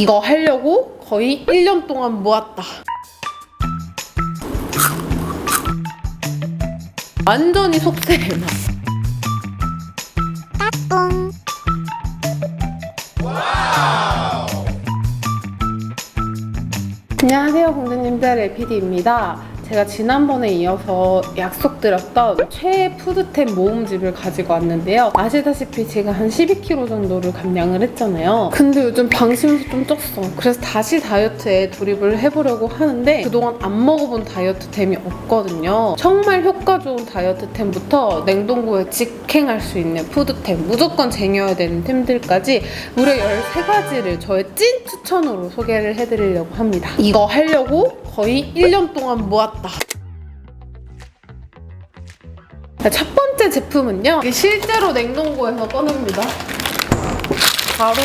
이거 하려고 거의 1년 동안 모았다. 완전히 속세의 맛. 안녕하세요 공주님들 LPD입니다. 제가 지난번에 이어서 약속드렸던 최애 푸드템 모음집을 가지고 왔는데요. 아시다시피 제가 한 12kg 정도를 감량을 했잖아요. 근데 요즘 방심해서 좀 쪘어. 그래서 다시 다이어트에 돌입을 해보려고 하는데 그동안 안 먹어본 다이어트템이 없거든요. 정말 효과 좋은 다이어트템부터 냉동고에 직행할 수 있는 푸드템, 무조건 쟁여야 되는 템들까지 무려 13가지를 저의 찐 추천으로 소개를 해드리려고 합니다. 이거 하려고 거의 1년 동안 모았다. 첫 번째 제품은요. 실제로 냉동고에서 꺼냅니다. 바로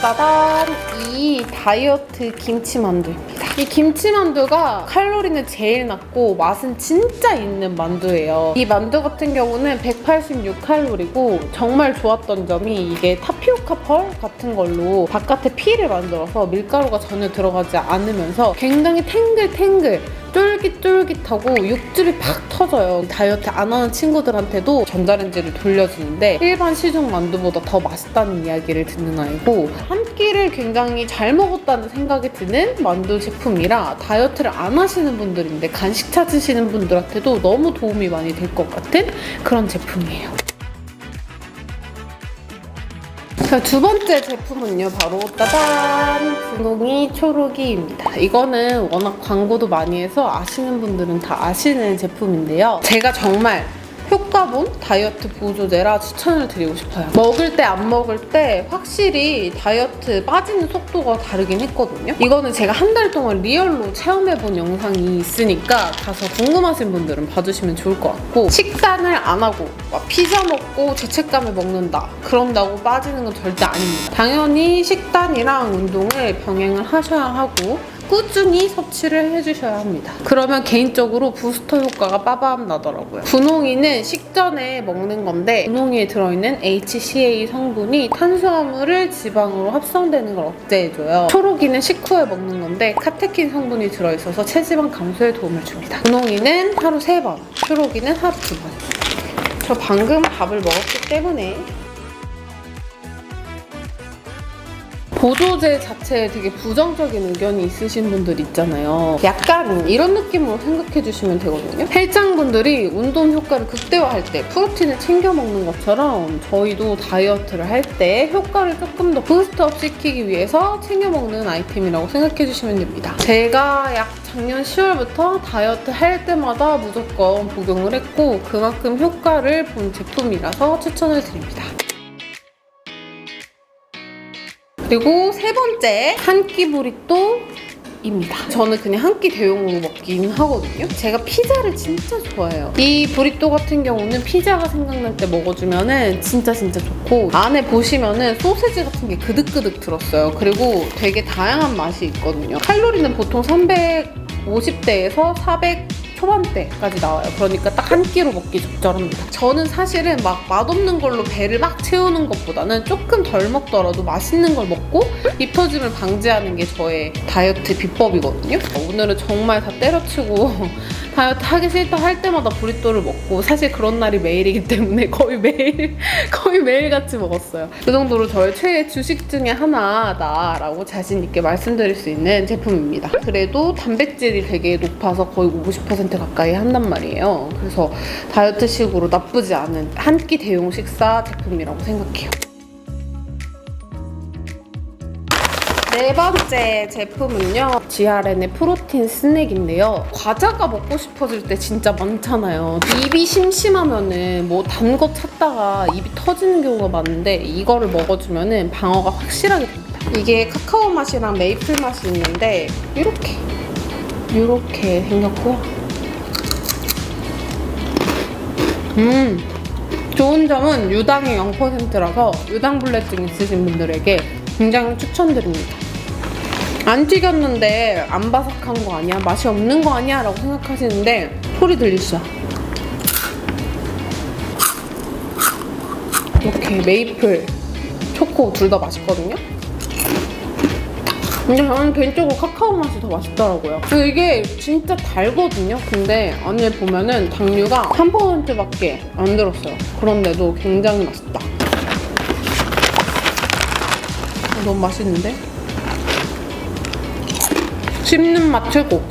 따단 이 다이어트 김치 만두입니다. 이 김치만두가 칼로리는 제일 낮고 맛은 진짜 있는 만두예요. 이 만두 같은 경우는 186칼로리고 정말 좋았던 점이 이게 타피오카 펄 같은 걸로 바깥에 피를 만들어서 밀가루가 전혀 들어가지 않으면서 굉장히 탱글탱글 쫄깃쫄깃하고 육즙이 팍 터져요. 다이어트 안 하는 친구들한테도 전자레인지를 돌려주는데 일반 시중 만두보다 더 맛있다는 이야기를 듣는 아이고 한 끼를 굉장히 잘 먹었다는 생각이 드는 만두 제품이라 다이어트를 안 하시는 분들인데 간식 찾으시는 분들한테도 너무 도움이 많이 될 것 같은 그런 제품이에요. 자, 두 번째 제품은요, 바로 따단! 분홍이 초록이입니다. 이거는 워낙 광고도 많이 해서 아시는 분들은 다 아시는 제품인데요. 제가 정말 효과본 다이어트 보조제라 추천을 드리고 싶어요. 먹을 때 안 먹을 때 확실히 다이어트 빠지는 속도가 다르긴 했거든요. 이거는 제가 한 달 동안 리얼로 체험해본 영상이 있으니까 가서 궁금하신 분들은 봐주시면 좋을 것 같고 식단을 안 하고 막 피자 먹고 죄책감을 먹는다 그런다고 빠지는 건 절대 아닙니다. 당연히 식단이랑 운동을 병행을 하셔야 하고 꾸준히 섭취를 해주셔야 합니다. 그러면 개인적으로 부스터 효과가 빠밤 나더라고요. 분홍이는 식전에 먹는 건데 분홍이에 들어있는 HCA 성분이 탄수화물을 지방으로 합성되는 걸 억제해줘요. 초록이는 식후에 먹는 건데 카테킨 성분이 들어있어서 체지방 감소에 도움을 줍니다. 분홍이는 하루 3번, 초록이는 하루 2번. 저 방금 밥을 먹었기 때문에 보조제 자체에 되게 부정적인 의견이 있으신 분들 있잖아요. 약간 이런 느낌으로 생각해 주시면 되거든요. 헬장분들이 운동 효과를 극대화할 때 프로틴을 챙겨 먹는 것처럼 저희도 다이어트를 할 때 효과를 조금 더 부스트업 시키기 위해서 챙겨 먹는 아이템이라고 생각해 주시면 됩니다. 제가 약 작년 10월부터 다이어트 할 때마다 무조건 복용을 했고 그만큼 효과를 본 제품이라서 추천을 드립니다. 그리고 세 번째 한 끼 브리또 입니다. 저는 그냥 한 끼 대용으로 먹긴 하거든요. 제가 피자를 진짜 좋아해요. 이 브리또 같은 경우는 피자가 생각날 때 먹어주면은 진짜 진짜 좋고 안에 보시면은 소세지 같은 게 그득그득 들었어요. 그리고 되게 다양한 맛이 있거든요. 칼로리는 보통 350대에서 400 초반대까지 나와요. 그러니까 딱 한 끼로 먹기 적절합니다. 저는 사실은 막 맛없는 걸로 배를 막 채우는 것보다는 조금 덜 먹더라도 맛있는 걸 먹고 입 터짐을 방지하는 게 저의 다이어트 비법이거든요. 오늘은 정말 다 때려치고 다이어트 하기 싫다 할 때마다 브리또를 먹고 사실 그런 날이 매일이기 때문에 거의 매일 거의 매일 같이 먹었어요. 그 정도로 저의 최애 주식 중에 하나다라고 자신 있게 말씀드릴 수 있는 제품입니다. 그래도 단백질이 되게 높아서 거의 50% 가까이 한단 말이에요. 그래서 다이어트식으로 나쁘지 않은 한 끼 대용 식사 제품이라고 생각해요. 네 번째 제품은요. GRN의 프로틴 스낵인데요. 과자가 먹고 싶어질 때 진짜 많잖아요. 입이 심심하면은 뭐 단 거 찾다가 입이 터지는 경우가 많은데 이거를 먹어주면은 방어가 확실하게 됩니다. 이게 카카오 맛이랑 메이플 맛이 있는데 이렇게 이렇게 생겼고요. 음. 좋은 점은 유당이 0%라서 유당불내증 있으신 분들에게 굉장히 추천드립니다. 안 튀겼는데 안 바삭한 거 아니야? 맛이 없는 거 아니야? 라고 생각하시는데 소리 들리시죠? 이렇게 메이플, 초코 둘 다 맛있거든요? 근데 저는 개인적으로 카카오 맛이 더 맛있더라고요. 이게 진짜 달거든요. 근데 안에 보면은 당류가 3%밖에 안 들었어요. 그런데도 굉장히 맛있다. 어, 너무 맛있는데? 씹는 맛 최고.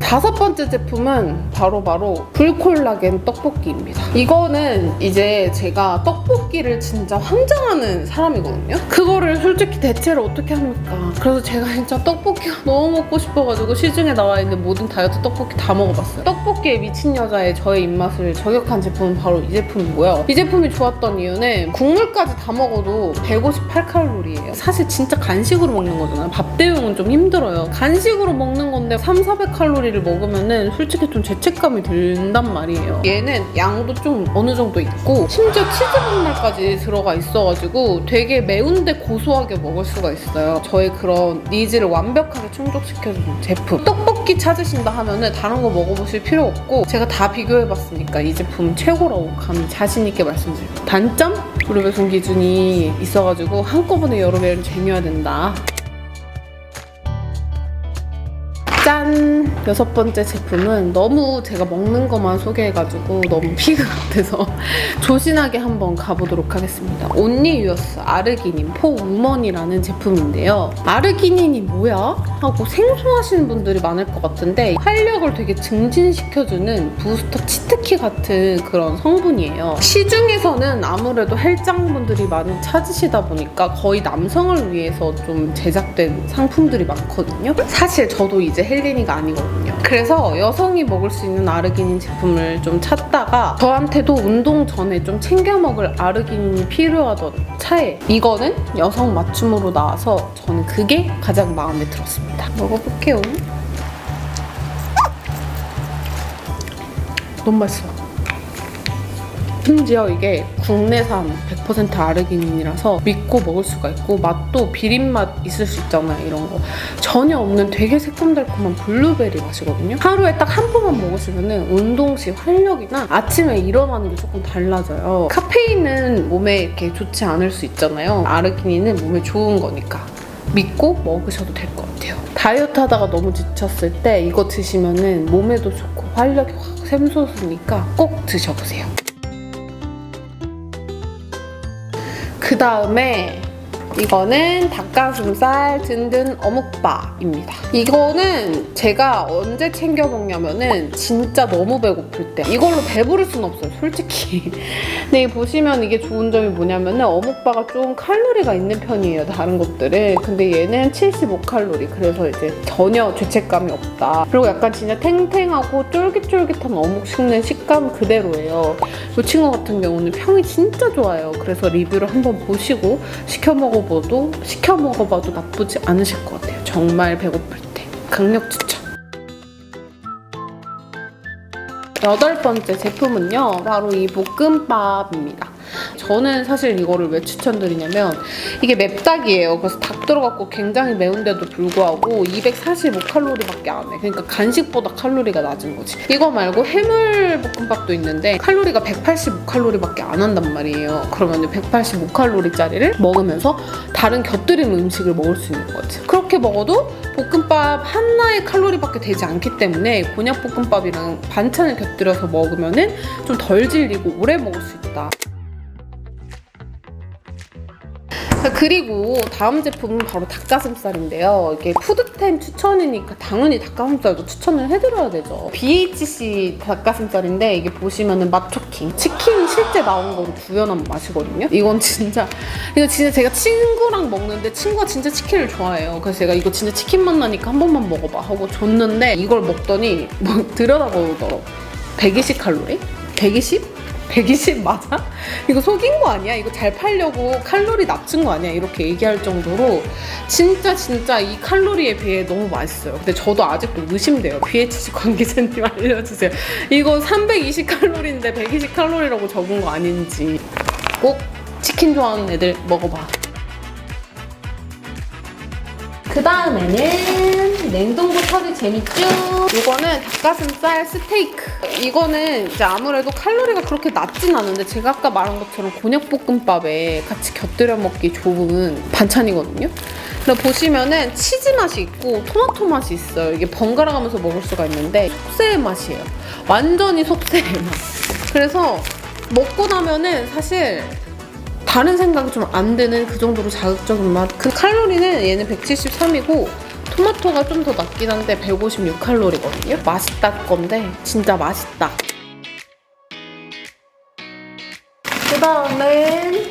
다섯 번째 제품은 바로 바로 불콜라겐 떡볶이입니다. 이거는 이제 제가 떡볶이 를 진짜 환장하는 사람이거든요. 그거를 솔직히 대체를 어떻게 합니까? 그래서 제가 진짜 떡볶이가 너무 먹고 싶어가지고 시중에 나와 있는 모든 다이어트 떡볶이 다 먹어봤어요. 떡볶이에 미친 여자의 저의 입맛을 저격한 제품은 바로 이 제품이고요. 이 제품이 좋았던 이유는 국물까지 다 먹어도 158칼로리예요. 사실 진짜 간식으로 먹는 거잖아요. 밥 대용은 좀 힘들어요. 간식으로 먹는 건데 3, 400칼로리를 먹으면은 솔직히 좀 죄책감이 든단 말이에요. 얘는 양도 좀 어느 정도 있고 심지어 치즈 분말 까지 들어가 있어가지고 되게 매운데 고소하게 먹을 수가 있어요. 저의 그런 니즈를 완벽하게 충족시켜주는 제품. 떡볶이 찾으신다 하면은 다른 거 먹어보실 필요 없고 제가 다 비교해봤으니까 이 제품 최고라고 감히 자신있게 말씀드려요. 단점? 무료 배송 기준이 있어가지고 한꺼번에 여러 개를 쟁여야 된다. 짠! 여섯 번째 제품은 너무 제가 먹는 것만 소개해가지고 너무 피그 같아서 조신하게 한번 가보도록 하겠습니다. 온리유어스 아르기닌 포 우먼이라는 제품인데요. 아르기닌이 뭐야? 하고 생소하시는 분들이 많을 것 같은데 활력을 되게 증진시켜주는 부스터 치트키 같은 그런 성분이에요. 시중에서는 아무래도 헬장분들이 많이 찾으시다 보니까 거의 남성을 위해서 좀 제작된 상품들이 많거든요. 사실 저도 이제 헬 린이가 아니거든요. 그래서 여성이 먹을 수 있는 아르기닌 제품을 좀 찾다가 저한테도 운동 전에 좀 챙겨 먹을 아르기닌이 필요하던 차에 이거는 여성 맞춤으로 나와서 저는 그게 가장 마음에 들었습니다. 먹어볼게요. 너무 맛있어. 심지어 이게 국내산 100% 아르기닌이라서 믿고 먹을 수가 있고 맛도 비린 맛 있을 수 있잖아요 이런 거 전혀 없는 되게 새콤달콤한 블루베리 맛이거든요 하루에 딱한 포만 먹으시면 운동 시 활력이나 아침에 일어나는 게 조금 달라져요 카페인은 몸에 이렇게 좋지 않을 수 있잖아요 아르기닌은 몸에 좋은 거니까 믿고 먹으셔도 될 것 같아요. 다이어트 하다가 너무 지쳤을 때 이거 드시면은 몸에도 좋고 활력이 확 샘솟으니까 꼭 드셔보세요. 그 다음에 이거는 닭가슴살 든든 어묵바입니다. 이거는 제가 언제 챙겨 먹냐면은 진짜 너무 배고플 때 이걸로 배부를 순 없어요, 솔직히. 근데 이 보시면 이게 좋은 점이 뭐냐면은 어묵바가 좀 칼로리가 있는 편이에요, 다른 것들은. 근데 얘는 75칼로리. 그래서 이제 전혀 죄책감이 없다. 그리고 약간 진짜 탱탱하고 쫄깃쫄깃한 어묵 씹는 식감 그대로예요. 이 친구 같은 경우는 평이 진짜 좋아요. 그래서 리뷰를 한번 보시고 시켜 먹어 봐도 시켜 먹어봐도 나쁘지 않으실 것 같아요. 정말 배고플 때 강력 추천. 여덟 번째 제품은요, 바로 이 볶음밥입니다. 저는 사실 이거를 왜 추천드리냐면 이게 맵닭이에요. 그래서 닭 들어갔고 굉장히 매운데도 불구하고 245칼로리밖에 안 해. 그러니까 간식보다 칼로리가 낮은 거지. 이거 말고 해물 볶음밥도 있는데 칼로리가 185칼로리밖에 안 한단 말이에요. 그러면 185칼로리짜리를 먹으면서 다른 곁들임 음식을 먹을 수 있는 거지. 그렇게 먹어도 볶음밥 하나의 칼로리밖에 되지 않기 때문에 곤약볶음밥이랑 반찬을 곁들여서 먹으면은 좀덜 질리고 오래 먹을 수 있다. 그리고 다음 제품은 바로 닭가슴살인데요. 이게 푸드템 추천이니까 당연히 닭가슴살도 추천을 해드려야 되죠. BHC 닭가슴살인데 이게 보시면은 맛초킹 치킨이 실제 나온 거로 구현한 맛이거든요. 이건 진짜 이거 진짜 제가 친구랑 먹는데 친구가 진짜 치킨을 좋아해요. 그래서 제가 이거 진짜 치킨 맛 나니까 한 번만 먹어봐 하고 줬는데 이걸 먹더니 뭐 들여다보더라고. 120 칼로리? 120? 120 맞아? 이거 속인 거 아니야? 이거 잘 팔려고 칼로리 낮춘 거 아니야? 이렇게 얘기할 정도로 진짜 진짜 이 칼로리에 비해 너무 맛있어요. 근데 저도 아직도 의심돼요. BHC 관계자님 알려주세요. 이거 320 칼로리인데 120 칼로리라고 적은 거 아닌지 꼭 치킨 좋아하는 애들 먹어봐. 그 다음에는 냉동고 처리 재밌죠? 이거는 닭가슴살 스테이크. 이거는 이제 아무래도 칼로리가 그렇게 낮진 않은데 제가 아까 말한 것처럼 곤약볶음밥에 같이 곁들여 먹기 좋은 반찬이거든요. 근데 보시면은 치즈 맛이 있고 토마토 맛이 있어요. 이게 번갈아 가면서 먹을 수가 있는데 속세의 맛이에요. 완전히 속세의 맛. 그래서 먹고 나면은 사실 다른 생각이 좀안 드는 그 정도로 자극적인 맛. 그 칼로리는 얘는 173이고 토마토가 좀 더 낮긴 한데 156칼로리거든요. 맛있다 건데 진짜 맛있다. 그 다음엔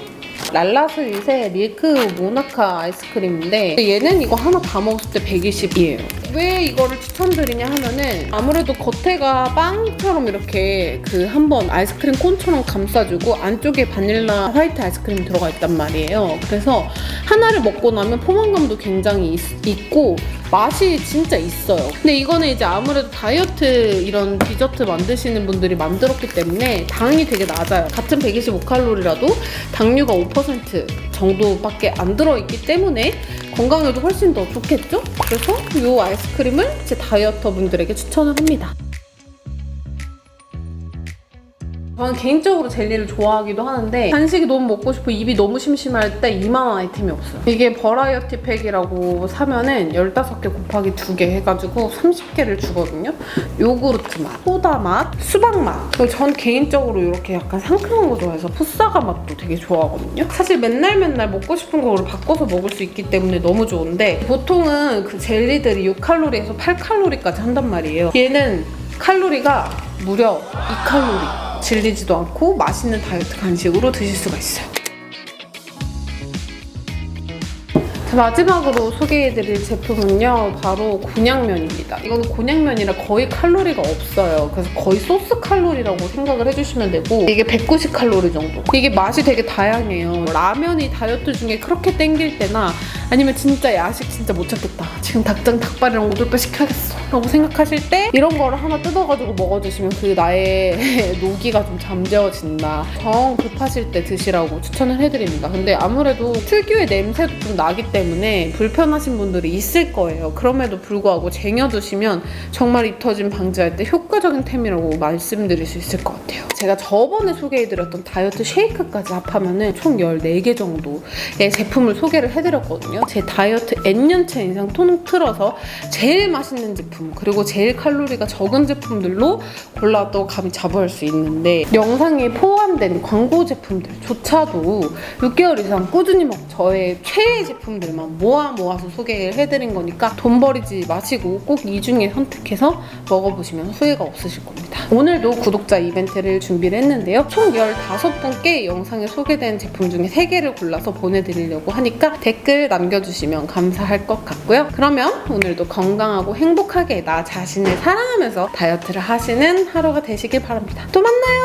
랄라스 유세 밀크 모나카 아이스크림인데 얘는 이거 하나 다 먹었을 때 120이에요. 왜 이거를 추천드리냐 하면은 아무래도 겉에가 빵처럼 이렇게 그 한번 아이스크림 콘처럼 감싸주고 안쪽에 바닐라 화이트 아이스크림이 들어가 있단 말이에요. 그래서 하나를 먹고 나면 포만감도 굉장히 있, 있고 맛이 진짜 있어요. 근데 이거는 이제 아무래도 다이어트 이런 디저트 만드시는 분들이 만들었기 때문에 당이 되게 낮아요. 같은 125칼로리라도 당류가 5% 정도밖에 안 들어있기 때문에 건강에도 훨씬 더 좋겠죠? 그래서 이 아이스크림을 제 다이어터 분들에게 추천을 합니다. 저는 개인적으로 젤리를 좋아하기도 하는데 간식이 너무 먹고 싶고 입이 너무 심심할 때 이만한 아이템이 없어요. 이게 버라이어티 팩이라고 사면은 15개 곱하기 2개 해가지고 30개를 주거든요. 요구르트 맛, 소다 맛, 수박 맛. 그리고 전 개인적으로 이렇게 약간 상큼한 거 좋아해서 푸사가 맛도 되게 좋아하거든요. 사실 맨날 맨날 먹고 싶은 거를 바꿔서 먹을 수 있기 때문에 너무 좋은데 보통은 그 젤리들이 6칼로리에서 8칼로리까지 한단 말이에요. 얘는 칼로리가 무려 2칼로리. 질리지도 않고 맛있는 다이어트 간식으로 드실 수가 있어요. 자, 마지막으로 소개해드릴 제품은요, 바로 곤약면입니다. 이거는 곤약면이라 거의 칼로리가 없어요. 그래서 거의 소스 칼로리라고 생각을 해주시면 되고, 이게 190 칼로리 정도. 이게 맛이 되게 다양해요. 라면이 다이어트 중에 그렇게 땡길 때나, 아니면 진짜 야식 진짜 못 찾겠다. 지금 닭장 닭발이랑 오돌뼈 시켜야겠어. 라고 생각하실 때, 이런 거를 하나 뜯어가지고 먹어주시면 그 나의 노기가 좀 잠재워진다. 정 급하실 때 드시라고 추천을 해드립니다. 근데 아무래도 특유의 냄새도 좀 나기 때문에 불편하신 분들이 있을 거예요. 그럼에도 불구하고 쟁여두시면 정말 입 터짐 방지할 때 효과적인 템이라고 말씀드릴 수 있을 것 같아요. 제가 저번에 소개해드렸던 다이어트 쉐이크까지 합하면은 총 14개 정도의 제품을 소개를 해드렸거든요. 제 다이어트 N년째 인상 통틀어서 제일 맛있는 제품 그리고 제일 칼로리가 적은 제품들로 골라도 감히 자부할 수 있는데 영상에 포함된 광고 제품들조차도 6개월 이상 꾸준히 먹 저의 최애 제품들만 모아 모아서 소개를 해드린 거니까 돈 버리지 마시고 꼭 이 중에 선택해서 먹어보시면 후회가 없으실 겁니다. 오늘도 구독자 이벤트를 준비를 했는데요. 총 15분께 영상에 소개된 제품 중에 3개를 골라서 보내드리려고 하니까 댓글 남겨주시면 감사할 것 같고요. 그러면 오늘도 건강하고 행복하게 나 자신을 사랑하면서 다이어트를 하시는 하루가 되시길 바랍니다. 또 만나요!